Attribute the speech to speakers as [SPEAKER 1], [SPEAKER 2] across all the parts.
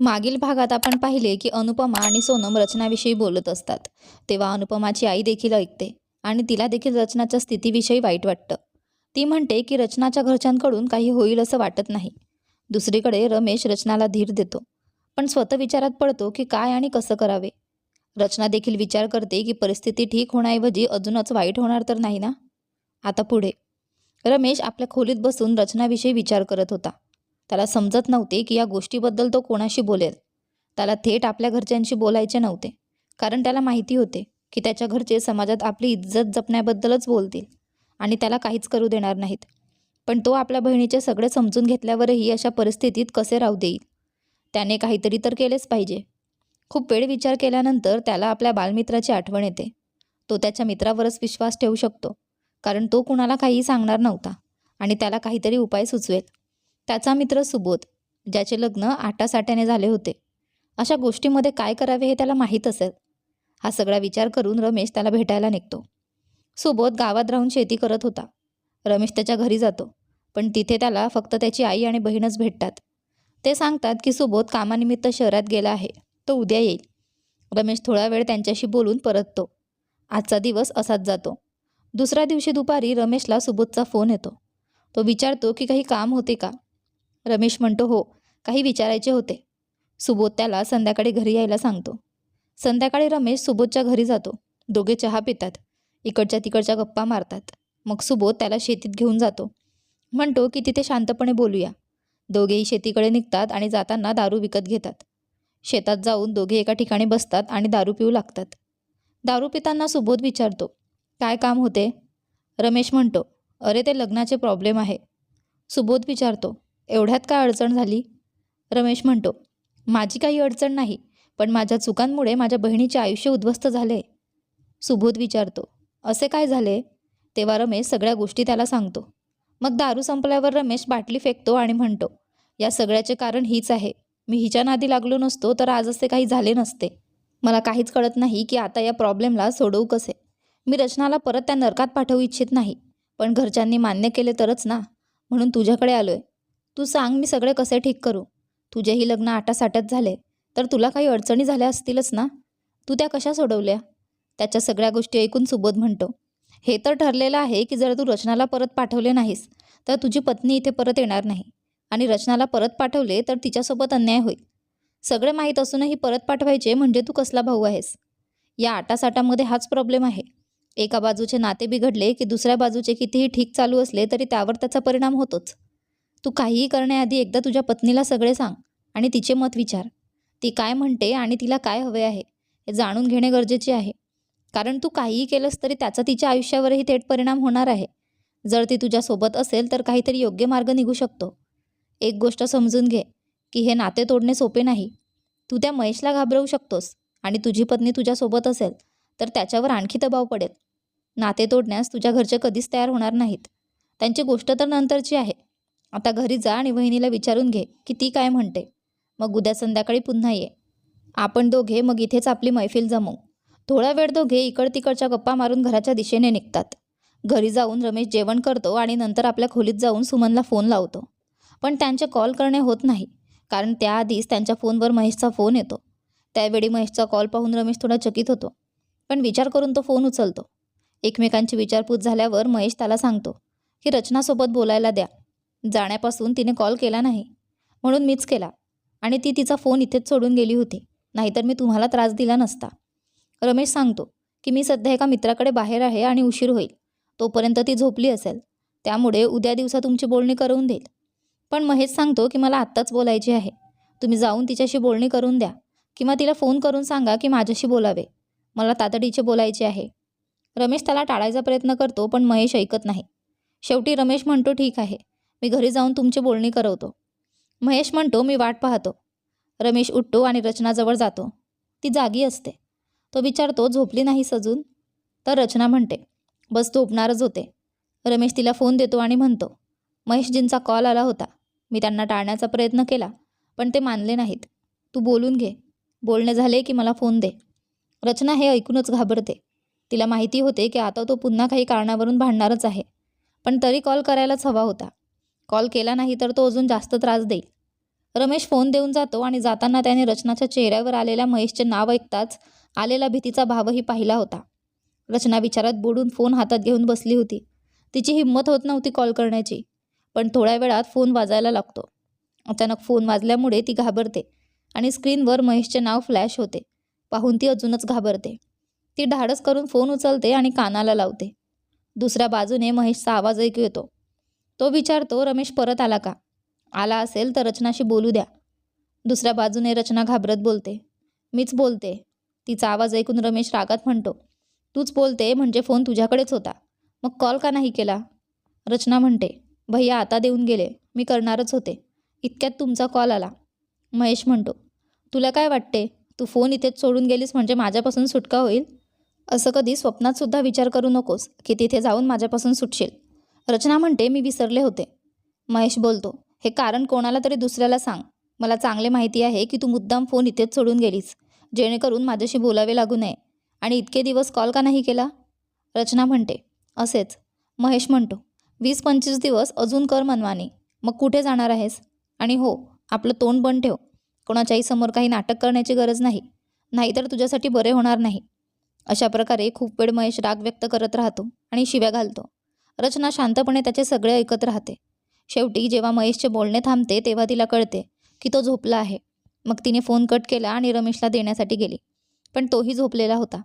[SPEAKER 1] मागील भागात आपण पाहिले की अनुपमा आणि सोनम रचनाविषयी बोलत असतात. तेव्हा अनुपमाची आई देखील ऐकते आणि तिला देखील रचनाच्या स्थितीविषयी वाईट वाटतं. ती म्हणते की रचनाच्या घरच्यांकडून काही होईल असं वाटत नाही. दुसरीकडे रमेश रचनाला धीर देतो. पण स्वतः विचारात पडतो की काय आणि कसं करावे? रचना देखील विचार करते की परिस्थिती ठीक होण्याऐवजी अजूनच वाईट होणार तर नाही ना? आता पुढे. रमेश आपल्या खोलीत बसून रचनाविषयी विचार करत होता. त्याला समजत नव्हते की या गोष्टीबद्दल तो कोणाशी बोलेल. त्याला थेट आपल्या घरच्यांशी बोलायचे नव्हते. कारण त्याला माहिती होते की त्याच्या घरचे समाजात आपली इज्जत जपण्याबद्दलच बोलतील आणि त्याला काहीच करू देणार नाहीत. पण तो आपल्या बहिणीचे सगळे समजून घेतल्यावरही अशा परिस्थितीत कसे राहू देईल? त्याने काहीतरी तर केलेच पाहिजे. खूप वेळ विचार केल्यानंतर त्याला आपल्या बालमित्राची आठवण येते. तो त्याच्या मित्रावरच विश्वास ठेवू शकतो. कारण तो कुणाला काहीही सांगणार नव्हता आणि त्याला काहीतरी उपाय सुचवेल. त्याचा मित्र सुबोध ज्याचे लग्न आटासाट्याने झाले होते. अशा गोष्टीमध्ये काय करावे हे त्याला माहीत असेल? हा सगळा विचार करून रमेश त्याला भेटायला निघतो. सुबोध गावात राहून शेती करत होता. रमेश त्याच्या घरी जातो पण तिथे त्याला फक्त त्याची आई आणि बहीणच भेटतात. ते सांगतात की सुबोध कामानिमित्त शहरात गेला आहे तो उद्या येईल. रमेश थोडा वेळ त्यांच्याशी बोलून परततो. आजचा दिवस असाच जातो. दुसऱ्या दिवशी दुपारी रमेशला सुबोधचा फोन येतो. तो विचारतो की काही काम होते का? रमेश म्हणतो हो काही विचारायचे होते. सुबोध त्याला संध्याकाळी घरी यायला सांगतो. संध्याकाळी रमेश सुबोधच्या घरी जातो. दोघे चहा पितात. इकडच्या तिकडच्या गप्पा मारतात. मग सुबोध त्याला शेतीत घेऊन जातो. म्हणतो की तिथे शांतपणे बोलूया. दोघेही शेतीकडे निघतात आणि जाताना दारू विकत घेतात. शेतात जाऊन दोघे एका ठिकाणी बसतात आणि दारू पिऊ लागतात. दारू पिताना सुबोध विचारतो काय काम होते? रमेश म्हणतो अरे ते लग्नाचे प्रॉब्लेम आहे. सुबोध विचारतो एवढ्यात काय अडचण झाली? रमेश म्हणतो माझी काही अडचण नाही पण माझ्या चुकांमुळे माझ्या बहिणीचे आयुष्य उद्ध्वस्त झाले. सुबोध विचारतो असे काय झाले? तेव्हा रमेश सगळ्या गोष्टी त्याला सांगतो. मग दारू संपल्यावर रमेश बाटली फेकतो आणि म्हणतो या सगळ्याचे कारण हीच आहे. मी हिच्या नादी लागलो नसतो तर आज असे काही झाले नसते. मला काहीच कळत नाही की आता या प्रॉब्लेमला सोडवू कसे. मी रचनाला परत त्या नरकात पाठवू इच्छित नाही पण घरच्यांनी मान्य केले तरच ना. म्हणून तुझ्याकडे आलो आहे तू सांग मी सगळे कसे ठीक करू? तुझेही लग्न आटासाट्यात झाले तर तुला काही अडचणी झाल्या असतीलच ना? तू त्या कशा सोडवल्या? त्याच्या सगळ्या गोष्टी ऐकून सुबोध म्हणतो. हे तर ठरलेलं आहे की जर तू रचनाला परत पाठवले नाहीस तर तुझी पत्नी इथे परत येणार नाही. आणि रचनाला परत पाठवले तर तिच्यासोबत अन्याय होईल. सगळे माहीत असूनही परत पाठवायचे म्हणजे तू कसला भाऊ आहेस? या आटासाटामध्ये हाच प्रॉब्लेम आहे. एका बाजूचे नाते बिघडले की दुसऱ्या बाजूचे कितीही ठीक चालू असले तरी त्यावर त्याचा परिणाम होतोच. तू काहीही करण्याआधी एकदा तुझ्या पत्नीला सगळे सांग आणि तिचे मत विचार. ती काय म्हणते आणि तिला काय हवे आहे हे जाणून घेणे गरजेचे आहे. कारण तू काहीही केलंस तरी त्याचा तिच्या आयुष्यावरही थेट परिणाम होणार आहे. जर ती तुझ्यासोबत असेल तर काहीतरी योग्य मार्ग निघू शकतो. एक गोष्ट समजून घे की हे नाते तोडणे सोपे नाही. तू त्या महेशला घाबरवू शकतोस आणि तुझी पत्नी तुझ्यासोबत असेल तर त्याच्यावर आणखी दबाव पडेल. नाते तोडण्यास तुझ्या घरचे कधीच तयार होणार नाहीत. त्यांची गोष्ट तर नंतरची आहे. आता घरी जा आणि वहिनीला विचारून घे की ती काय म्हणते. मग उद्या संध्याकाळी पुन्हा ये. आपण दोघे मग इथेच आपली मैफिल जमवू. थोडा वेळ दोघे इकड तिकडच्या गप्पा मारून घराच्या दिशेने निघतात. घरी जाऊन रमेश जेवण करतो आणि नंतर आपल्या खोलीत जाऊन सुमनला फोन लावतो. पण त्यांचे कॉल करणे होत नाही कारण त्याआधीच त्यांच्या फोनवर महेशचा फोन येतो. त्यावेळी महेशचा कॉल पाहून रमेश थोडा चकित होतो. पण विचार करून तो फोन उचलतो. एकमेकांची विचारपूस झाल्यावर महेश त्याला सांगतो की रचनासोबत बोलायला द्या. जाण्यापासून तिने कॉल केला नाही. म्हणून मीच केला. आणि ती तिचा फोन इथेच सोडून गेली होती. नाहीतर मी तुम्हाला त्रास दिला नसता. रमेश सांगतो की मी सध्या एका मित्राकडे बाहेर आहे आणि उशीर होईल. तोपर्यंत ती झोपली असेल. त्यामुळे उद्या दिवसा तुमची बोलणी करून देईल. पण महेश सांगतो की मला आत्ताच बोलायची आहे. तुम्ही जाऊन तिच्याशी बोलणी करून द्या किंवा तिला फोन करून सांगा की माझ्याशी बोलावे. मला तातडीचे बोलायचे आहे. रमेश त्याला टाळायचा प्रयत्न करतो पण महेश ऐकत नाही. शेवटी रमेश म्हणतो ठीक आहे. मी घरी जाऊन तुमची बोलणी करवतो. महेश म्हणतो मी वाट पाहतो. रमेश उठतो आणि रचनाजवळ जातो. ती जागी असते. तो विचारतो झोपली नाही सजून? तर रचना म्हणते बस झोपणारच होते. रमेश तिला फोन देतो आणि म्हणतो महेशजींचा कॉल आला होता. मी त्यांना टाळण्याचा प्रयत्न केला पण ते मानले नाहीत. तू बोलून घे. बोलणे झाले की मला फोन दे. रचना हे ऐकूनच घाबरते. तिला माहिती होते की आता तो पुन्हा काही कारणावरून भांडणारच आहे. पण तरी कॉल करायलाच हवा होता. कॉल केला नाही तर तो अजून जास्त त्रास देईल. रमेश फोन देऊन जातो आणि जाताना त्याने रचनाच्या चेहऱ्यावर आलेल्या महेशचे नाव ऐकताच आलेला भीतीचा भावही पाहिला होता. रचना विचारात बुडून फोन हातात घेऊन बसली होती. तिची हिंमत होत नव्हती कॉल करण्याची पण थोड्या वेळात फोन वाजायला लागतो. अचानक फोन वाजल्यामुळे ती घाबरते आणि स्क्रीनवर महेशचे नाव फ्लॅश होते. पाहून ती अजूनच घाबरते. ती धाडस करून फोन उचलते आणि कानाला लावते. दुसऱ्या बाजूने महेशचा आवाज ऐकू येतो. तो विचारतो रमेश परत आला का? आला असेल तर रचनाशी बोलू द्या. दुसऱ्या बाजूने रचना घाबरत बोलते. मीच बोलते. तिचा आवाज ऐकून रमेश रागात म्हणतो तूच बोलते म्हणजे फोन तुझ्याकडेच होता. मग कॉल का नाही केला? रचना म्हणते भैया आता देऊन गेले. मी करणारच होते. इतक्यात तुमचा कॉल आला. महेश म्हणतो तुला काय वाटते? तू फोन इथेच सोडून गेलीस म्हणजे माझ्यापासून सुटका होईल? असं कधी स्वप्नात सुद्धा विचार करू नकोस की तिथे जाऊन माझ्यापासून सुटशील. रचना म्हणते मी विसरले होते. महेश बोलतो हे कारण कोणाला तरी दुसऱ्याला सांग. मला चांगले माहिती आहे की तू मुद्दाम फोन इथेच सोडून गेलीस जेणेकरून माझ्याशी बोलावे लागू नये. आणि इतके दिवस कॉल का नाही केला? रचना म्हणते असेच. महेश म्हणतो वीस पंचवीस दिवस अजून कर मनवानी मग कुठे जाणार आहेस? आणि हो आपलं तोंड बंद ठेव. कोणाच्याही समोर काही नाटक करण्याची गरज नाही. नाहीतर तुझ्यासाठी बरे होणार नाही. अशा प्रकारे खूप वेळ महेश राग व्यक्त करत राहतो आणि शिव्या घालतो. रचना शांतपणे त्याचे सगळे ऐकत राहते. शेवटी जेव्हा महेशचे बोलणे थांबते तेव्हा तिला कळते की तो झोपला आहे. मग तिने फोन कट केला आणि रमेशला देण्यासाठी गेली. पण तोही झोपलेला होता.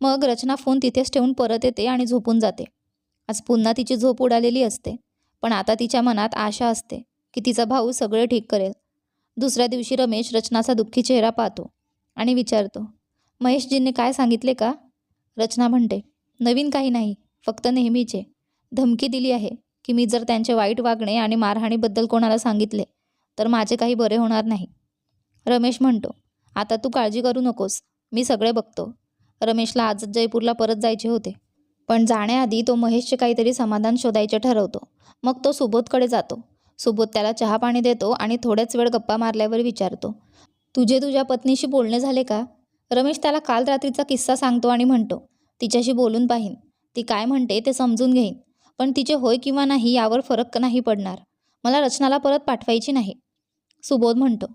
[SPEAKER 1] मग रचना फोन तिथेच ठेवून परत येते आणि झोपून जाते. आज पुन्हा तिची झोप उडालेली असते पण आता तिच्या मनात आशा असते की तिचा भाऊ सगळे ठीक करेल. दुसऱ्या दिवशी रमेश रचनाचा दुःखी चेहरा पाहतो आणि विचारतो महेशजींनी काय सांगितले का? रचना म्हणते नवीन काही नाही फक्त नेहमीचे. धमकी दिली आहे की मी जर त्यांचे वाईट वागणे आणि मारहाणीबद्दल कोणाला सांगितले तर माझे काही बरे होणार नाही. रमेश म्हणतो आता तू काळजी करू नकोस मी सगळे बघतो. रमेशला आजच जयपूरला परत जायचे होते पण जाण्याआधी तो महेशचे काहीतरी समाधान शोधायचे ठरवतो. मग तो सुबोधकडे जातो. सुबोध त्याला चहा पाणी देतो आणि थोड्याच वेळ गप्पा मारल्यावर विचारतो तुझे तुझ्या पत्नीशी बोलणे झाले का? रमेश त्याला काल रात्रीचा किस्सा सांगतो आणि म्हणतो तिच्याशी बोलून पाहीन. ती काय म्हणते ते समजून घेईन. पण तिचे होय किंवा नाही यावर फरक नाही पडणार. मला रचनाला परत पाठवायची नाही. सुबोध म्हणतो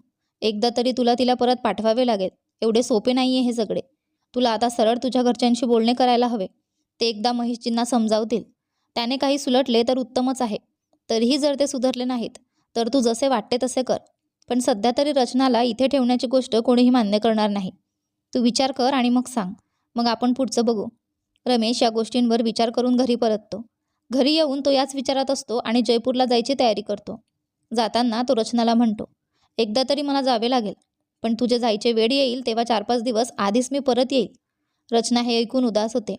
[SPEAKER 1] एकदा तरी तुला तिला परत पाठवावे लागेल. एवढे सोपे नाही आहे हे सगळे. तुला आता सरळ तुझ्या घरच्यांशी बोलणे करायला हवे. ते एकदा महेशजींना समजावतील. त्याने काही सुलटले तर उत्तमच आहे. तरीही जर ते सुधारले नाहीत तर तू जसे वाटते तसे कर. पण सध्या तरी रचनाला इथे ठेवण्याची गोष्ट कोणीही मान्य करणार नाही. तू विचार कर आणि मग सांग. मग आपण पुढचं बघू. रमेश या गोष्टींवर विचार करून घरी परततो. घरी येऊन तो याच विचारात असतो आणि जयपूरला जायची तयारी करतो. जाताना तो रचनाला म्हणतो एकदा तरी मला जावे लागेल पण तुझे जायचे वेळ येईल तेव्हा चार पाच दिवस आधीच मी परत येईल. रचना हे ऐकून उदास होते.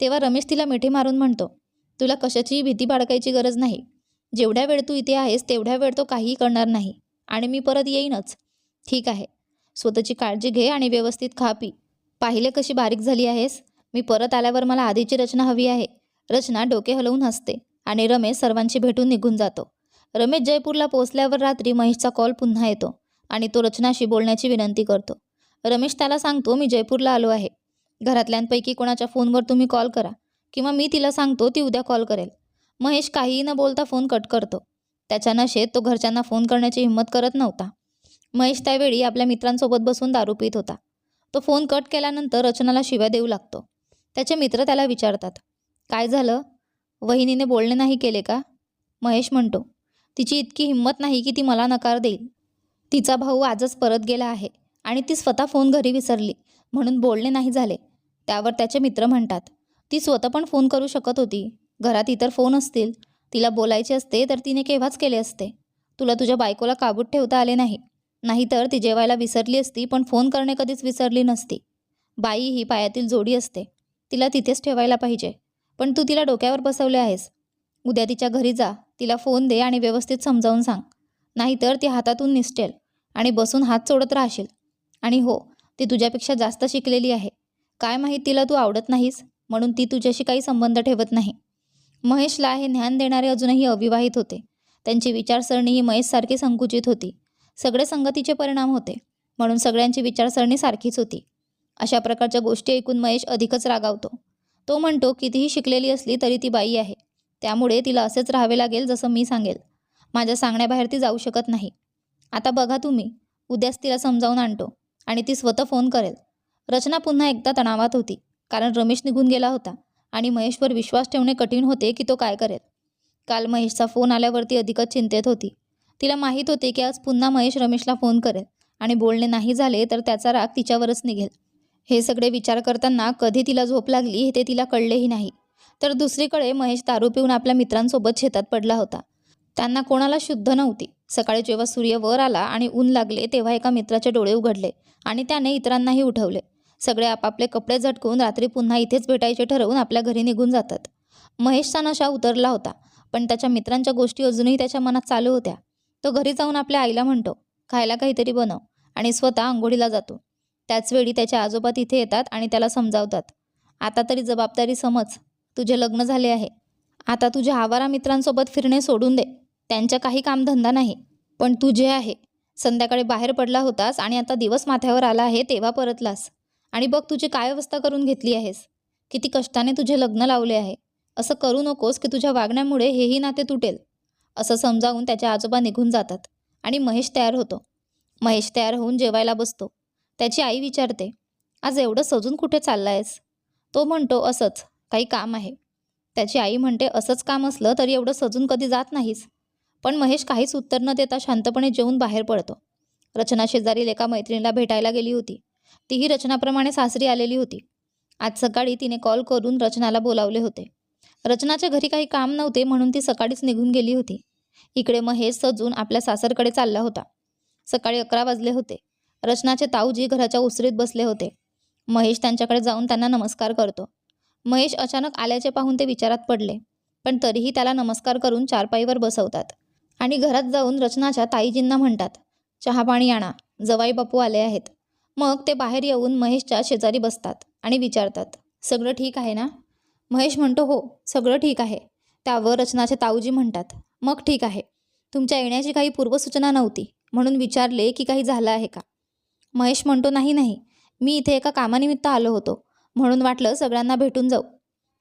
[SPEAKER 1] तेव्हा रमेश तिला मिठी मारून म्हणतो तुला कशाचीही भीती बाळगायची गरज नाही. जेवढ्या वेळ तू इथे आहेस तेवढ्या वेळ तो काहीही करणार नाही आणि मी परत येईनच. ठीक आहे. स्वतःची काळजी घे आणि व्यवस्थित खा पी. पाहिले कशी बारीक झाली आहेस? मी परत आल्यावर मला आधीची रचना हवी आहे. रचना डोके हलवून हसते आणि रमेश सर्वांशी भेटून निघून जातो. रमेश जयपूरला पोहोचल्यावर रात्री महेशचा कॉल पुन्हा येतो आणि तो रचनाशी बोलण्याची विनंती करतो. रमेश त्याला सांगतो मी जयपूरला आलो आहे. घरातल्यांपैकी कोणाच्या फोनवर तुम्ही कॉल करा किंवा मी तिला सांगतो ती उद्या कॉल करेल. महेश काहीही न बोलता फोन कट करतो. त्याच्या नशेत तो घरच्यांना फोन करण्याची हिंमत करत नव्हता. महेश त्यावेळी आपल्या मित्रांसोबत बसून दारू पित होता. तो फोन कट केल्यानंतर रचनाला शिव्या देऊ लागतो. त्याचे मित्र त्याला विचारतात काय झालं? वहिनीने बोलणे नाही केले का? महेश म्हणतो तिची इतकी हिंमत नाही की ती मला नकार देईल. तिचा भाऊ आजच परत गेला आहे आणि ती स्वतः फोन घरी विसरली म्हणून बोलणे नाही झाले. त्यावर त्याचे मित्र म्हणतात ती स्वतः पण फोन करू शकत होती. घरात इतर फोन असतील. तिला बोलायचे असते तर तिने केव्हाच केले असते? तुला तुझ्या बायकोला काबूत ठेवता आले नाही. नाहीतर ती जेवायला विसरली असती पण फोन करणे कधीच विसरली नसती. बाई ही पायातील जोडी असते. तिला तिथेच ठेवायला पाहिजे. पण तू तिला डोक्यावर बसवले आहेस. उद्या तिच्या घरी जा तिला फोन दे आणि व्यवस्थित समजावून सांग. नाहीतर ती हातातून निसटेल आणि बसून हात सोडत राहशील. आणि हो ती तुझ्यापेक्षा जास्त शिकलेली आहे. काय माहीत तिला तू आवडत नाहीस म्हणून ती तुझ्याशी काही संबंध ठेवत नाही. महेशला हे ज्ञान देणारे अजूनही अविवाहित होते. त्यांची विचारसरणी ही महेशसारखी संकुचित होती. सगळे संगतीचे परिणाम होते म्हणून सगळ्यांची विचारसरणी सारखीच होती. अशा प्रकारच्या गोष्टी ऐकून महेश अधिकच रागावतो. तो म्हणतो कितीही शिकलेली असली तरी ती बाई आहे. त्यामुळे तिला असेच राहावे लागेल जसं मी सांगेल. माझ्या सांगण्याबाहेर ती जाऊ शकत नाही. आता बघा तुम्ही. उद्याच तिला समजावून आणतो. आणि ती स्वतः फोन करेल. रचना पुन्हा एकदा तणावात होती कारण रमेश निघून गेला होता आणि महेशवर विश्वास ठेवणे कठीण होते की तो काय करेल. काल महेशचा फोन आल्यावरती अधिकच चिंतेत होती. तिला माहीत होते की आज पुन्हा महेश रमेशला फोन करेल आणि बोलणे नाही झाले तर त्याचा राग तिच्यावरच निघेल. हे सगळे विचार करताना कधी तिला झोप लागली हे ते तिला कळलेही नाही. तर दुसरीकडे महेश दारू पिऊन आपल्या मित्रांसोबत शेतात पडला होता. त्यांना कोणाला शुद्ध नव्हती. सकाळी जेव्हा सूर्य वर आला आणि ऊन लागले तेव्हा एका मित्राचे डोळे उघडले आणि त्याने इतरांनाही उठवले. सगळे आपापले कपडे झटकून रात्री पुन्हा इथेच भेटायचे ठरवून आपल्या घरी निघून जातात. महेशचा नशा उतरला होता पण त्याच्या मित्रांच्या गोष्टी अजूनही त्याच्या मनात चालू होत्या. तो घरी जाऊन आपल्या आईला म्हणतो खायला काहीतरी बनव. आणि स्वतः आंघोळीला जातो. त्याचवेळी त्याचे आजोबा तिथे येतात आणि त्याला समजावतात. आता तरी जबाबदारी समज. तुझे लग्न झाले आहे. आता तुझ्या आवारा मित्रांसोबत फिरणे सोडून दे. त्यांच्या काही कामधंदा नाही. पण तू जे आहे संध्याकाळी बाहेर पडला होतास आणि आता दिवस माथ्यावर आला आहे तेव्हा परतलास. आणि बघ तुझी काय अवस्था करून घेतली आहेस. किती कष्टाने तुझे लग्न लावले आहे. असं करू नकोस की तुझ्या वागण्यामुळे हेही नाते तुटेल. असं समजावून त्याचे आजोबा निघून जातात आणि महेश तयार होतो. महेश तयार होऊन जेवायला बसतो. त्याची आई विचारते आज एवढं सजून कुठे चालला आहेस तो म्हणतो असंच काही काम आहे. त्याची आई म्हणते असंच काम असलं तरी एवढं सजून कधी जात नाहीस. पण महेश काहीच उत्तर न देता शांतपणे जेवून बाहेर पडतो. रचना शेजारील एका मैत्रिणीला भेटायला गेली होती. तीही रचनाप्रमाणे सासरी आलेली होती. आज सकाळी तिने कॉल करून रचनाला बोलावले होते. रचनाच्या घरी काही काम नव्हते म्हणून ती सकाळीच निघून गेली होती. इकडे महेश सजून आपल्या सासरकडे चालला होता. सकाळी अकरा वाजले होते. रचनाचे ताऊजी घराच्या उसरीत बसले होते. महेश त्यांच्याकडे जाऊन त्यांना नमस्कार करतो. महेश अचानक आल्याचे पाहून ते विचारात पडले पण तरीही त्याला नमस्कार करून चारपाईवर बसवतात आणि घरात जाऊन रचनाच्या ताईजींना म्हणतात चहापाणी आणा जवाई बापू आले आहेत. मग ते बाहेर येऊन महेशच्या शेजारी बसतात आणि विचारतात सगळं ठीक आहे ना? महेश म्हणतो हो सगळं ठीक आहे. त्यावर रचनाचे ताऊजी म्हणतात मग ठीक आहे. तुमच्या येण्याची काही पूर्वसूचना नव्हती म्हणून विचारले की काही झालं आहे का? महेश म्हणतो नाही नाही मी इथे एका कामानिमित्त आलो होतो. म्हणून वाटलं सगळ्यांना भेटून जाऊ.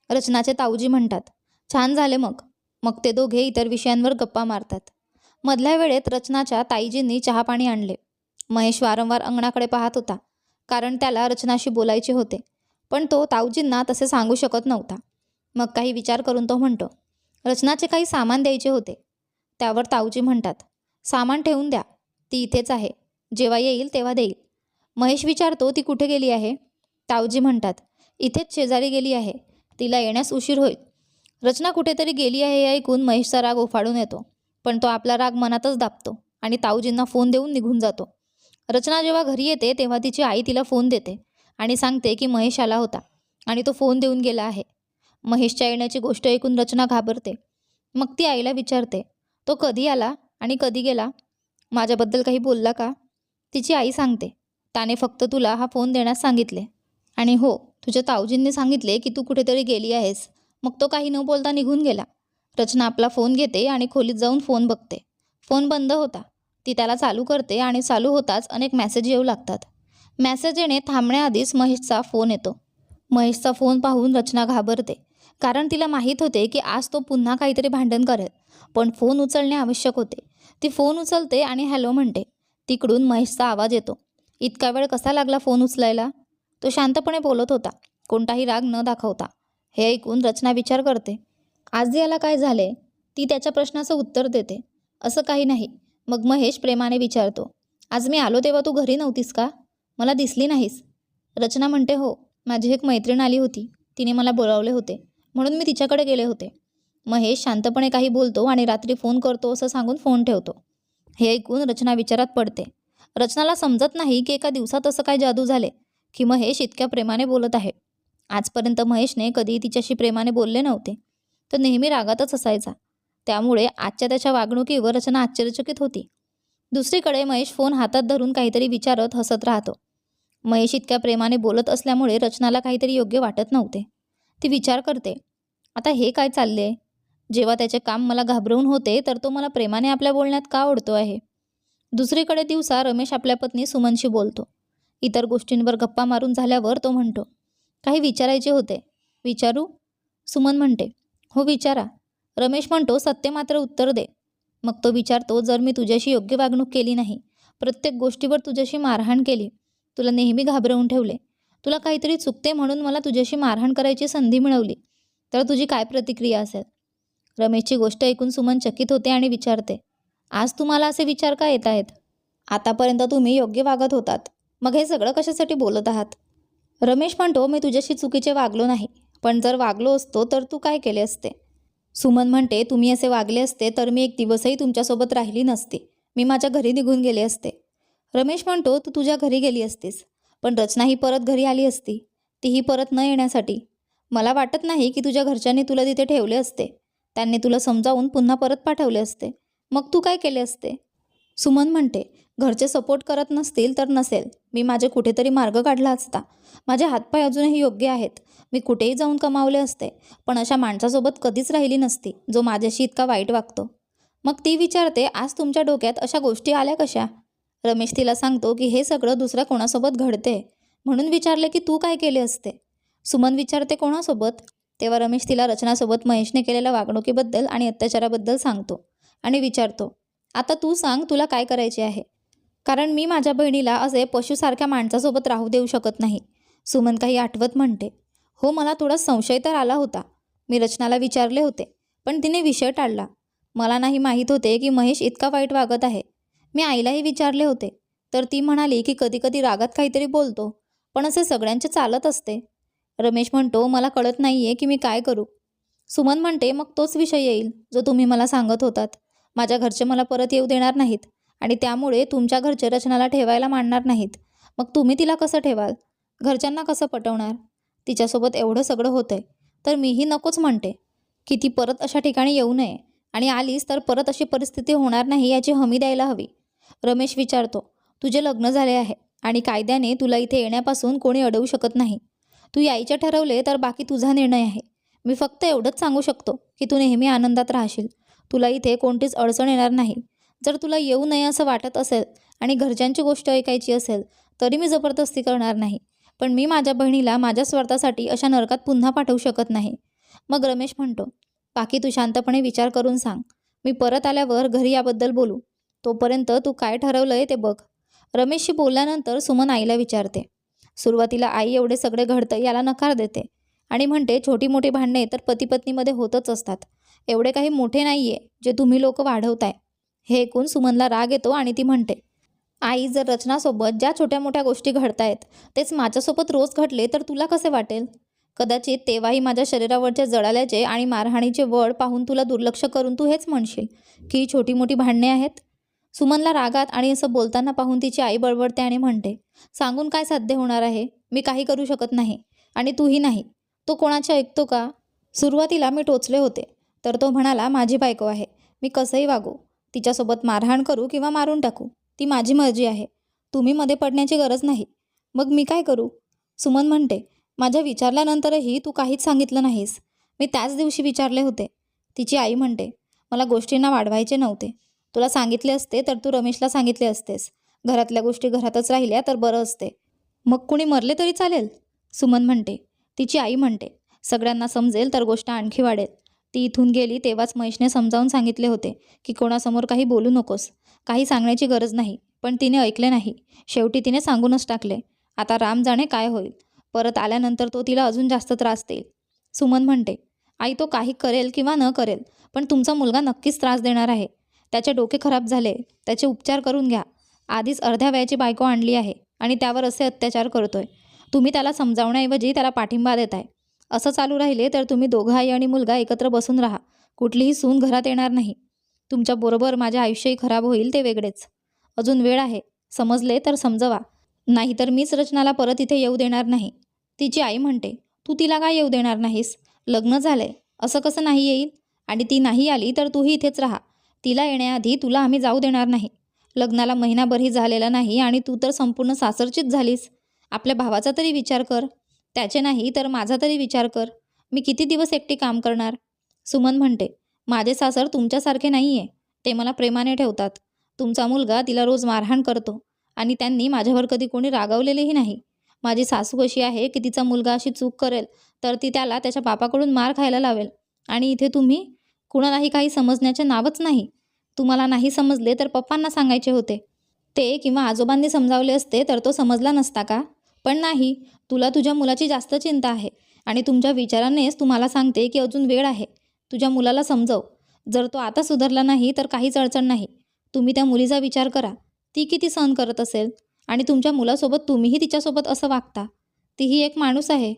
[SPEAKER 1] रचनाचे ताऊजी म्हणतात छान झाले मग. मग ते दोघे इतर विषयांवर गप्पा मारतात. मधल्या वेळेत रचनाच्या ताईजींनी चहापाणी आणले. महेश वारंवार अंगणाकडे पाहत होता कारण त्याला रचनाशी बोलायचे होते पण तो ताऊजींना तसे सांगू शकत नव्हता. मग काही विचार करून तो म्हणतो रचनाचे काही सामान द्यायचे होते. त्यावर ताऊजी म्हणतात सामान ठेवून द्या. ती इथेच आहे. जेव्हा येईल तेव्हा देईल. महेश विचारतो ती कुठे गेली आहे? ताऊजी म्हणतात इथेच शेजारी गेली आहे. तिला येण्यास उशीर होईल. रचना कुठेतरी गेली आहे हे ऐकून महेशचा राग उफाडून येतो पण तो आपला राग मनातच दाबतो आणि ताऊजींना फोन देऊन निघून जातो. रचना जेव्हा घरी येते तेव्हा तिची आई तिला फोन देते आणि सांगते की महेश आला होता आणि तो फोन देऊन गेला आहे. महेशच्या येण्याची गोष्ट ऐकून रचना घाबरते. मग ती आईला विचारते तो कधी आला आणि कधी गेला? माझ्याबद्दल काही बोलला का? तिची आई सांगते त्याने फक्त तुला हा फोन देण्यास सांगितले. आणि हो तुझ्या ताऊजींनी सांगितले की तू कुठेतरी गेली आहेस. मग तो काही न बोलता निघून गेला. रचना आपला फोन घेते आणि खोलीत जाऊन फोन बघते. फोन बंद होता. ती त्याला चालू करते आणि चालू होताच अनेक मेसेज येऊ लागतात. मेसेज येणे थांबण्याआधीच महेशचा फोन येतो. महेशचा फोन पाहून रचना घाबरते. कारण तिला माहीत होते की आज तो पुन्हा काहीतरी भांडण करेल. पण फोन उचलणे आवश्यक होते. ती फोन उचलते आणि हॅलो म्हणते. तिकडून महेशचा आवाज येतो. इतका वेळ कसा लागला फोन उचलायला? तो शांतपणे बोलत होता. कोणताही राग न दाखवता. हे ऐकून रचना विचार करते. आज याला काय झाले ती त्याच्या प्रश्नाचं उत्तर देते. असं काही नाही. मग महेश प्रेमाने विचारतो. आज मी आलो तेव्हा तू घरी नव्हतीस का? मला दिसली नाहीस. रचना म्हणते हो. माझी एक मैत्रीण आली होती. तिने मला बोलावले होते. म्हणून मी तिच्याकडे गेले होते. महेश शांतपणे काही बोलतो आणि रात्री फोन करतो असं सांगून फोन ठेवतो. हे ऐकून रचना विचारात पडते. रचनाला समजत नाही की एका दिवसात असं काय जादू झाले की महेश इतक्या प्रेमाने बोलत आहे. आजपर्यंत महेशने कधी तिच्याशी प्रेमाने बोलले नव्हते. तर नेहमी रागातच असायचा. त्यामुळे आजच्या त्याच्या वागणुकीवर रचना आश्चर्यचकित होती. दुसरीकडे महेश फोन हातात धरून काहीतरी विचारत हसत राहतो. महेश इतक्या प्रेमाने बोलत असल्यामुळे रचनाला काहीतरी योग्य वाटत नव्हते. ती विचार करते आता हे काय चालले जेव्हा त्याचे काम मला घाबरवून होते तर तो मला प्रेमाने आपल्या बोलण्यात का ओढतो आहे? दुसरीकडे दिवसा रमेश आपल्या पत्नी सुमनशी बोलतो. इतर गोष्टींवर गप्पा मारून झाल्यावर तो म्हणतो काही विचारायचे होते? विचारू? सुमन म्हणते हो विचारा. रमेश म्हणतो सत्य मात्र उत्तर दे. मग तो विचारतो जर मी तुझ्याशी योग्य वागणूक केली नाही प्रत्येक गोष्टीवर तुझ्याशी मारहाण केली तुला नेहमी घाबरवून ठेवले तुला काहीतरी चुकते म्हणून मला तुझ्याशी मारहाण करायची संधी मिळवली तर तुझी काय प्रतिक्रिया असेल? रमेशची गोष्ट ऐकून सुमन चकित होते आणि विचारते आज तुम्हाला असे विचार का येत आहेत? आतापर्यंत तुम्ही योग्य वागत होतात. मग हे सगळं कशासाठी बोलत आहात? रमेश म्हणतो मी तुझ्याशी चुकीचे वागलो नाही पण जर वागलो असतो तर तू काय केले असते? सुमन म्हणते तुम्ही असे वागले असते तर मी एक दिवसही तुमच्यासोबत राहिली नसती. मी माझ्या घरी निघून गेले असते. रमेश म्हणतो तू तुझ्या घरी गेली असतीस पण रचना ही परत घरी आली असती. तीही परत न येण्यासाठी. मला वाटत नाही की तुझ्या घरच्यांनी तुला तिथे ठेवले असते. त्यांनी तुला समजावून पुन्हा परत पाठवले असते. मग तू काय केले असते? सुमन म्हणते घरचे सपोर्ट करत नसतील तर नसेल. मी माझे कुठेतरी मार्ग काढला असता. माझे हातपाय अजूनही योग्य आहेत. मी कुठेही जाऊन कमावले असते पण अशा माणसासोबत कधीच राहिली नसती जो माझ्याशी इतका वाईट वागतो. मग ती विचारते आज तुमच्या डोक्यात अशा गोष्टी आल्या कशा? रमेश तिला सांगतो की हे सगळं दुसऱ्या कोणासोबत घडते. म्हणून विचारले की तू काय केले असते? सुमन विचारते कोणासोबत? तेव्हा रमेश तिला रचनासोबत महेशने केलेल्या वागणुकीबद्दल आणि अत्याचाराबद्दल सांगतो आणि विचारतो आता तू सांग तुला काय करायचे आहे? कारण मी माझ्या बहिणीला असे पशुसारख्या माणसासोबत राहू देऊ शकत नाही सुमन काही आठवत म्हणते. हो मला थोडा संशय तर आला होता. मी रचनाला विचारले होते पण तिने विषय टाळला. मला नाही माहीत होते की महेश इतका वाईट वागत आहे. मी आईलाही विचारले होते. तर ती म्हणाली की कधी कधी रागात काहीतरी बोलतो पण असे सगळ्यांचे चालत असते. रमेश म्हणतो मला कळत नाही आहे की मी काय करू. सुमन म्हणते मग तोच विषय येईल जो तुम्ही मला सांगत होतात. माझ्या घरचे मला परत येऊ देणार नाहीत आणि त्यामुळे तुमच्या घरचे रचनाला ठेवायला मांडणार नाहीत. मग तुम्ही तिला कसं ठेवाल? घरच्यांना कसं पटवणार? तिच्यासोबत एवढं सगळं होतंय. तर मीही नकोच म्हणते. की ती परत अशा ठिकाणी येऊ नये आणि आलीस तर परत अशी परिस्थिती होणार नाही याची हमी द्यायला हवी. रमेश विचारतो तुझे लग्न झाले आहे आणि कायद्याने तुला इथे येण्यापासून कोणी अडवू शकत नाही. तू यायचे ठरवले तर बाकी तुझा निर्णय आहे. मी फक्त एवढंच सांगू शकतो की तू नेहमी आनंदात राहशील. तुला इथे कोणतीच अडचण येणार नाही. जर तुला येऊ नये असं वाटत असेल आणि घरच्यांची गोष्ट ऐकायची असेल तरी मी जबरदस्ती करणार नाही. पण मी माझ्या बहिणीला माझ्या स्वार्थासाठी अशा नरकात पुन्हा पाठवू शकत नाही. मग रमेश म्हणतो बाकी तू शांतपणे विचार करून सांग. मी परत आल्यावर घरी याबद्दल बोलू. तोपर्यंत तू काय ठरवलंय ते बघ. रमेशशी बोलल्यानंतर सुमन आईला विचारते सुरुवातीला आई एवढे सगळे घडतं याला नकार देते. आणि म्हणते छोटी मोठी भांडणे तर पती पत्नीमध्ये होतच असतात. एवढे काही मोठे नाही आहे जे तुम्ही लोक वाढवताय. हे ऐकून सुमनला राग येतो आणि ती म्हणते आई जर रचनासोबत ज्या छोट्या मोठ्या गोष्टी घडतायत तेच माझ्यासोबत रोज घडले तर तुला कसे वाटेल? कदाचित तेव्हाही माझ्या शरीरावरच्या जळाल्याचे आणि मारहाणीचे वळ पाहून तुला दुर्लक्ष करून तू हेच म्हणशील की छोटी मोठी भांडणे आहेत? सुमनला रागात आणि असं बोलताना पाहून तिची आई बडबडते आणि म्हणते सांगून काय साध्य होणार आहे? मी काही करू शकत नाही आणि तूही नाही. तो कोणाचे ऐकतो का? सुरुवातीला मी टोचले होते तर तो म्हणाला माझी बायको आहे. मी कसंही वागू. तिच्यासोबत मारहाण करू किंवा मारून टाकू. ती माझी मर्जी आहे. तुम्ही मध्ये पडण्याची गरज नाही. मग मी काय करू? सुमन म्हणते माझ्या विचारल्यानंतरही तू काहीच सांगितलं नाहीस. मी त्याच दिवशी विचारले होते. तिची आई म्हणते मला गोष्टींना वाढवायचे नव्हते. तुला सांगितले असते तर तू रमेशला सांगितले असतेस. घरातल्या गोष्टी घरातच राहिल्या तर बरं असते. मग कुणी मरले तरी चालेल? सुमन म्हणते. तिची आई म्हणते. सगळ्यांना समजेल तर गोष्ट आणखी वाढेल. ती इथून गेली तेव्हाच महेशने समजावून सांगितले होते की कोणासमोर काही बोलू नकोस. काही सांगण्याची गरज नाही पण तिने ऐकले नाही. शेवटी तिने सांगूनच टाकले. आता राम जाणे काय होईल? परत आल्यानंतर तो तिला अजून जास्त त्रास देईल. सुमन म्हणते आई तो काही करेल किंवा न करेल पण तुमचा मुलगा नक्कीच त्रास देणार आहे. त्याचे डोके खराब झाले त्याचे उपचार करून घ्या. आधीच अर्ध्या वयाची बायको आणली आहे आणि त्यावर असे अत्याचार करतोय. तुम्ही त्याला समजावण्याऐवजी त्याला पाठिंबा देताय. असं चालू राहिले तर तुम्ही दोघं आई आणि मुलगा एकत्र बसून राहा. कुठलीही सून घरात येणार नाही. तुमच्याबरोबर माझे आयुष्यही खराब होईल ते वेगळेच. अजून वेळ आहे. समजले तर समजवा. नाहीतर मीच रचनाला परत इथे येऊ देणार नाही. तिची आई म्हणते तू तिला काय येऊ देणार नाहीस? लग्न झालंय. असं कसं नाही येईल? आणि ती नाही आली तर तूही इथेच राहा. तिला येण्याआधी तुला आम्ही जाऊ देणार नाही. लग्नाला महिनाभरही झालेला नाही आणि तू तर संपूर्ण सासरचीच झालीस. आपल्या भावाचा तरी विचार कर. त्याचे नाही तर माझा तरी विचार कर. मी किती दिवस एकटी काम करणार? सुमन म्हणते माझे सासर तुमच्यासारखे नाही आहे ते मला प्रेमाने ठेवतात. तुमचा मुलगा तिला रोज मारहाण करतो आणि त्यांनी माझ्यावर कधी कोणी रागावलेलेही नाही. माझी सासू कशी आहे की तिचा मुलगा अशी चूक करेल तर ती त्याला त्याच्या बापाकडून मार खायला लावेल. आणि इथे तुम्ही कुणालाही काही समजण्याचे नावच नाही. तुम्हाला नाही समजले तर पप्पांना सांगायचे होते. ते किंवा आजोबांनी समजावले असते तर तो समजला नसता का? पण नाही तुला तुझ्या मुलाची जास्त चिंता आहे आणि तुमच्या विचारानेच तुम्हाला सांगते की अजून वेळ आहे. तुझ्या मुलाला समजव. जर तो आता सुधारला नाही तर काहीच अडचण नाही. तुम्ही त्या मुलीचा विचार करा. ती किती सहन करत असेल? आणि तुमच्या मुलासोबत तुम्हीही तिच्यासोबत असं वागता? तीही एक माणूस आहे.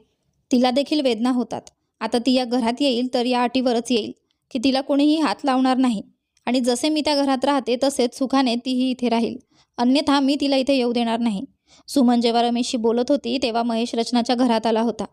[SPEAKER 1] तिला देखील वेदना होतात. आता ती या घरात येईल तर या अटीवरच येईल. की तिला कोणीही हात लावणार नाही. आणि जसे मी त्या घरात राहते तसेच सुखाने तीही इथे राहील. अन्यथा मी तिला इथे येऊ देणार नाही. सुमन जेव्हा रमेशशी बोलत होती तेव्हा महेश रचनाच्या घरात आला होता.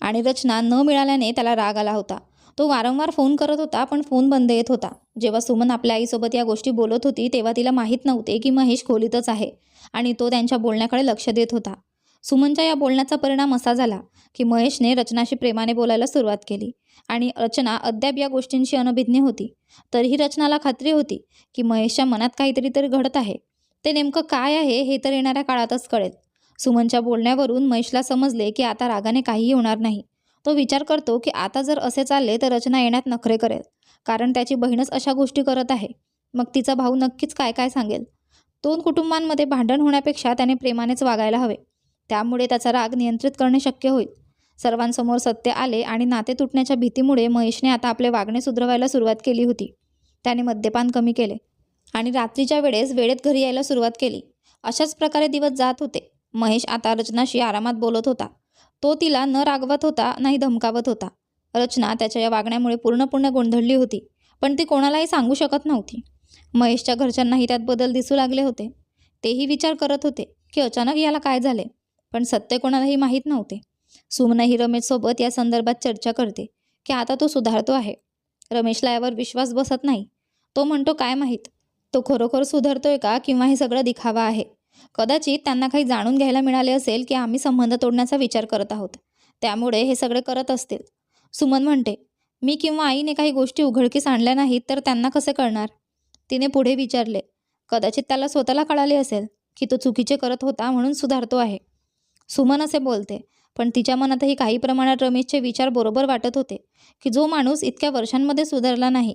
[SPEAKER 1] आणि रचना न मिळाल्याने त्याला राग आला होता. तो वारंवार फोन करत होता पण फोन बंद येत होता. जेव्हा सुमन आपल्या आईसोबत या गोष्टी बोलत होती तेव्हा तिला माहीत नव्हते की महेश खोलीतच आहे. आणि तो त्यांच्या बोलण्याकडे लक्ष देत होता. सुमनच्या या बोलण्याचा परिणाम असा झाला की महेशने रचनाशी प्रेमाने बोलायला सुरुवात केली. आणि रचना अद्याप या गोष्टींशी अनभिज्ञ होती. तरीही रचनाला खात्री होती की महेशच्या मनात काहीतरी तरी घडत आहे. ते नेमकं काय आहे हे तर येणाऱ्या काळातच कळेल. सुमनच्या बोलण्यावरून महेशला समजले की आता रागाने काहीही होणार नाही. तो विचार करतो की आता जर असे चालले तर रचना येण्यात नखरे करेल कारण त्याची बहीणच अशा गोष्टी करत आहे. मग तिचा भाऊ नक्कीच काय काय सांगेल? दोन कुटुंबांमध्ये भांडण होण्यापेक्षा त्याने प्रेमानेच वागायला हवे. त्यामुळे त्याचा राग नियंत्रित करणे शक्य होईल. सर्वांसमोर सत्य आले आणि नाते तुटण्याच्या भीतीमुळे महेशने आता आपले वागणे सुधरवायला सुरुवात केली होती. त्याने मद्यपान कमी केले आणि रात्रीच्या वेळेस वेळेत घरी यायला सुरुवात केली. अशाच प्रकारे दिवस जात होते. महेश आता रचनाशी आरामात बोलत होता. तो तिला न रागवत होता नाही धमकावत होता. रचना त्याच्या या वागण्यामुळे पूर्णपूर्ण गोंधळली होती पण ती कोणालाही सांगू शकत नव्हती. महेशच्या घरच्यांनाही त्यात बदल दिसू लागले होते. तेही विचार करत होते की अचानक याला काय झाले पण सत्य कोणालाही माहीत नव्हते. सुमनही रमेशसोबत या संदर्भात चर्चा करते की आता तो सुधारतो आहे. रमेशला यावर विश्वास बसत नाही. तो म्हणतो काय माहीत? तो खरोखर सुधारतोय का किंवा हे सगळं दिखावा आहे? कदाचित त्यांना काही जाणून घ्यायला मिळाले असेल की आम्ही संबंध तोडण्याचा विचार करत आहोत. त्यामुळे हे सगळे करत असतील. सुमन म्हणते मी किंवा आईने काही गोष्टी उघडकीस आणल्या नाहीत तर त्यांना कसे कळणार? तिने पुढे विचारले कदाचित त्याला स्वतःला कळाले असेल की तो चुकीचे करत होता म्हणून सुधारतो आहे. सुमन असे बोलते पण तिच्या मनातही काही प्रमाणात रमेशचे विचार बरोबर वाटत होते की जो माणूस इतक्या वर्षांमध्ये सुधारला नाही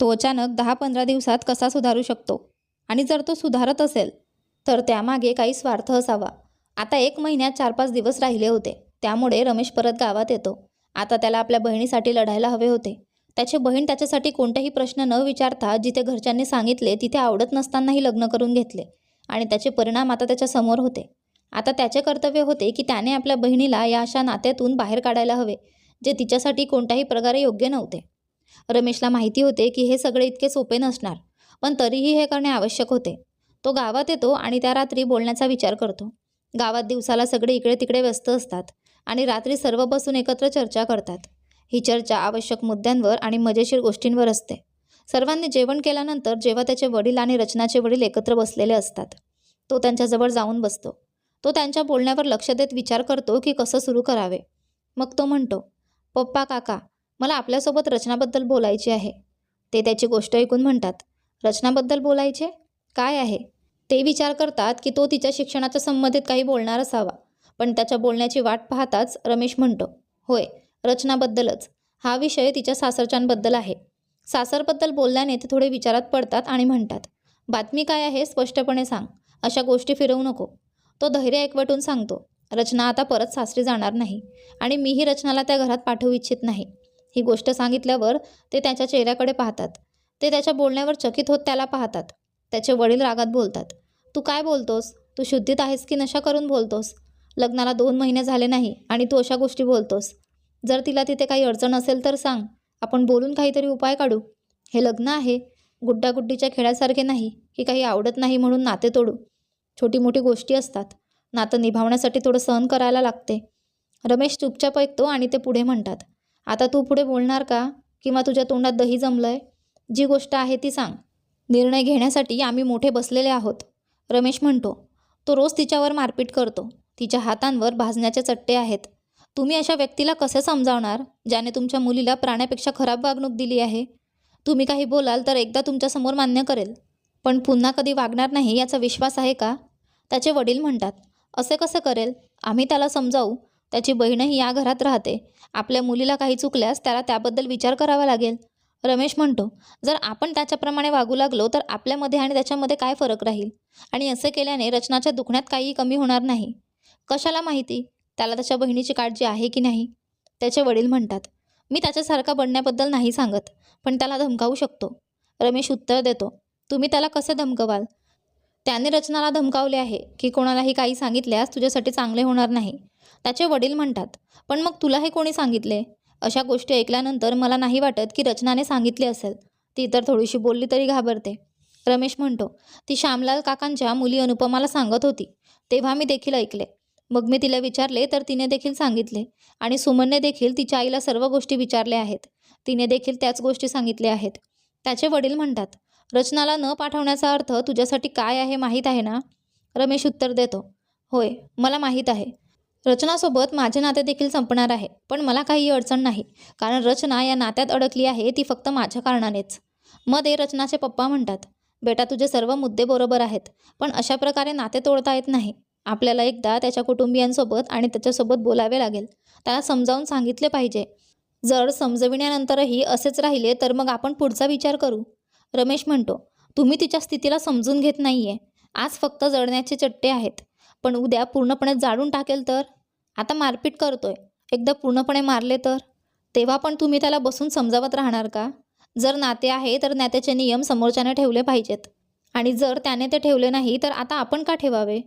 [SPEAKER 1] तो अचानक दहा पंधरा दिवसात कसा सुधारू शकतो? आणि जर तो सुधारत असेल तर त्यामागे काही स्वार्थ असावा. आता एक महिन्यात चार पाच दिवस राहिले होते त्यामुळे रमेश परत गावात येतो. आता त्याला आपल्या बहिणीसाठी लढायला हवे होते. त्याची बहीण त्याच्यासाठी कोणतेही प्रश्न न विचारता जिथे घरच्यांनी सांगितले तिथे आवडत नसतानाही लग्न करून घेतले. आणि त्याचे परिणाम आता त्याच्यासमोर होते. आता त्याचे कर्तव्य होते की त्याने आपल्या बहिणीला या अशा नात्यातून बाहेर काढायला हवे जे तिच्यासाठी कोणत्याही प्रकारे योग्य नव्हते. रमेशला माहिती होते की हे सगळे इतके सोपे नसणार पण तरीही हे करणे आवश्यक होते. तो गावात येतो आणि त्या रात्री बोलण्याचा विचार करतो. गावात दिवसाला सगळे इकडे तिकडे व्यस्त असतात आणि रात्री सर्व बसून एकत्र चर्चा करतात. ही चर्चा आवश्यक मुद्द्यांवर आणि मजेशीर गोष्टींवर असते. सर्वांनी जेवण केल्यानंतर जेव्हा त्याचे वडील आणि रचनाचे वडील एकत्र बसलेले असतात तो त्यांच्याजवळ जाऊन बसतो. तो त्यांच्या बोलण्यावर लक्ष देत विचार करतो की कसं सुरू करावे. मग तो म्हणतो पप्पा काका मला आपल्यासोबत रचनाबद्दल बोलायचे आहे. ते त्याची गोष्ट ऐकून म्हणतात रचनाबद्दल बोलायचे? काय आहे? ते विचार करतात की तो तिच्या शिक्षणाच्या संबंधित काही बोलणार असावा पण त्याच्या बोलण्याची वाट पाहताच रमेश म्हणतो होय रचनाबद्दलच. हा विषय तिच्या सासरच्यांबद्दल आहे. सासरबद्दल बोलल्याने ते थोडे विचारात पडतात आणि म्हणतात बातमी काय आहे? स्पष्टपणे सांग. अशा गोष्टी फिरवू नको. तो धैर्य एकवटून सांगतो रचना आता परत सासरी जाणार नाही आणि मीही रचनाला त्या घरात पाठवू इच्छित नाही. ही गोष्ट सांगितल्यावर ते त्याच्या चेहऱ्याकडे पाहतात. ते त्याच्या बोलण्यावर चकित होत त्याला पाहतात. त्याचे वडील रागात बोलतात तू काय बोलतोस? तू शुद्धीत आहेस की नशा करून बोलतोस? लग्नाला दोन महिने झाले नाही आणि तू अशा गोष्टी बोलतोस. जर तिला तिथे काही अडचण असेल तर सांग. आपण बोलून काहीतरी उपाय काढू. हे लग्न आहे. गुड्डागुड्डीच्या खेळासारखे नाही की काही आवडत नाही म्हणून नाते तोडू. छोटी मोठी गोष्टी असतात. नातं निभावण्यासाठी थोडं सहन करायला लागते. रमेश चुपचाप ऐकतो आणि ते पुढे म्हणतात आता तू पुढे बोलणार का? किंवा तुझ्या तोंडात दही जमलंय? जी गोष्ट आहे ती सांग. निर्णय घेण्यासाठी आम्ही मोठे बसलेले आहोत. रमेश म्हणतो तो रोज तिच्यावर मारपीट करतो. तिच्या हातांवर भाजण्याचे चट्टे आहेत. तुम्ही अशा व्यक्तीला कसे समजावणार ज्याने तुमच्या मुलीला प्राण्यापेक्षा खराब वागणूक दिली आहे? तुम्ही काही बोलाल तर एकदा तुमच्यासमोर मान्य करेल. पण पुन्हा कधी वागणार नाही याचा विश्वास आहे का? त्याचे वडील म्हणतात असे कसं करेल? आम्ही त्याला समजावू. त्याची बहीणही या घरात राहते. आपल्या मुलीला काही चुकल्यास त्याला त्याबद्दल विचार करावा लागेल. रमेश म्हणतो जर आपण त्याच्याप्रमाणे वागू लागलो तर आपल्यामध्ये आणि त्याच्यामध्ये काय फरक राहील? आणि असं केल्याने रचनाच्या दुखण्यात काहीही कमी होणार नाही. कशाला माहिती? त्याला त्याच्या बहिणीची काळजी आहे की नाही? त्याचे वडील म्हणतात मी त्याच्यासारखा बनण्याबद्दल नाही सांगत पण त्याला धमकावू शकतो. रमेश उत्तर देतो तुम्ही त्याला कसं धमकवाल? त्याने रचनाला धमकावले आहे की कोणालाही काही सांगितल्यास तुझ्यासाठी चांगले होणार नाही. त्याचे वडील म्हणतात पण मग तुला हे कोणी सांगितले? अशा गोष्टी ऐकल्यानंतर मला नाही वाटत की रचनाने सांगितले असेल. ती तर थोडीशी बोलली तरी घाबरते. रमेश म्हणतो ती श्यामलाल काकांच्या मुली अनुपमाला सांगत होती. तेव्हा मी देखील ऐकले. मग मी तिला विचारले तर तिने देखील सांगितले आणि सुमनने देखील तिच्या आईला सर्व गोष्टी विचारल्या आहेत. तिने देखील त्याच गोष्टी सांगितल्या आहेत. त्याचे वडील म्हणतात रचनाला न पाठवण्याचा अर्थ तुझ्यासाठी काय आहे माहीत आहे ना? रमेश उत्तर देतो. होय मला माहीत आहे. रचनासोबत माझे नाते देखील संपणार आहे पण मला काही अडचण नाही कारण रचना या नात्यात अडकली आहे ती फक्त माझ्या कारणानेच. मध्ये रचनाचे पप्पा म्हणतात बेटा तुझे सर्व मुद्दे बरोबर आहेत पण अशा प्रकारे नाते तोडता येत नाही. आपल्याला एकदा त्याच्या कुटुंबियांसोबत आणि त्याच्यासोबत बोलावे लागेल. त्याला समजावून सांगितले पाहिजे. जर समजविण्यानंतरही असेच राहिले तर मग आपण पुढचा विचार करू. रमेश म्हणतो तुम्ही तिच्या स्थितीला समजून घेत नाही आहे आज फक्त जळण्याचे चट्टे आहेत. पण उद्या पूर्णपणे जाळून टाकेल तर? आता मारपीट करतोय. एकदा पूर्णपणे मारले तर? तेव्हा पण तुम्ही त्याला बसून समजावत राहणार का? जर नाते आहे तर नात्याचे नियम समोरच्याने ठेवले पाहिजेत. आणि जर त्याने ते ठेवले नाही तर आता आपण का ठेवावे?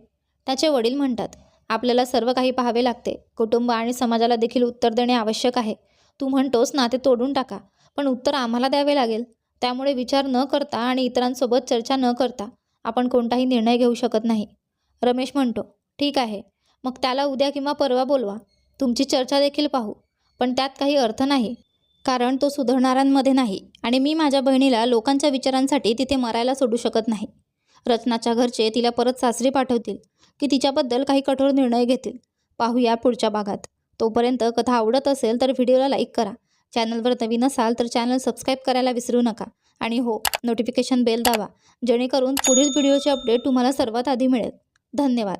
[SPEAKER 1] त्याचे वडील म्हणतात आपल्याला सर्व काही पाहावे लागते. कुटुंब आणि समाजाला देखील उत्तर देणे आवश्यक आहे. तू म्हणतोस नाते तोडून टाका. पण उत्तर आम्हाला द्यावे लागेल. त्यामुळे विचार न करता आणि इतरांसोबत चर्चा न करता आपण कोणताही निर्णय घेऊ शकत नाही. रमेश म्हणतो ठीक आहे मग त्याला उद्या किंवा परवा बोलवा. तुमची चर्चा देखील पाहू. पण त्यात काही अर्थ नाही कारण तो सुधारणाऱ्यांमध्ये नाही आणि मी माझ्या बहिणीला लोकांच्या विचारांसाठी तिथे मरायला सोडू शकत नाही. रचनाच्या घरचे तिला परत सासरी पाठवतील की तिच्याबद्दल काही कठोर निर्णय घेतील. पाहूया पुढच्या भागात. तोपर्यंत कथा आवडत असेल तर व्हिडिओला लाईक करा. चॅनलवर नवीन असाल तर चॅनल सबस्क्राईब करायला विसरू नका आणि हो नोटिफिकेशन बेल दावा जेणेकरून पुढील व्हिडिओचे अपडेट तुम्हाला सर्वात आधी मिळेल. धन्यवाद.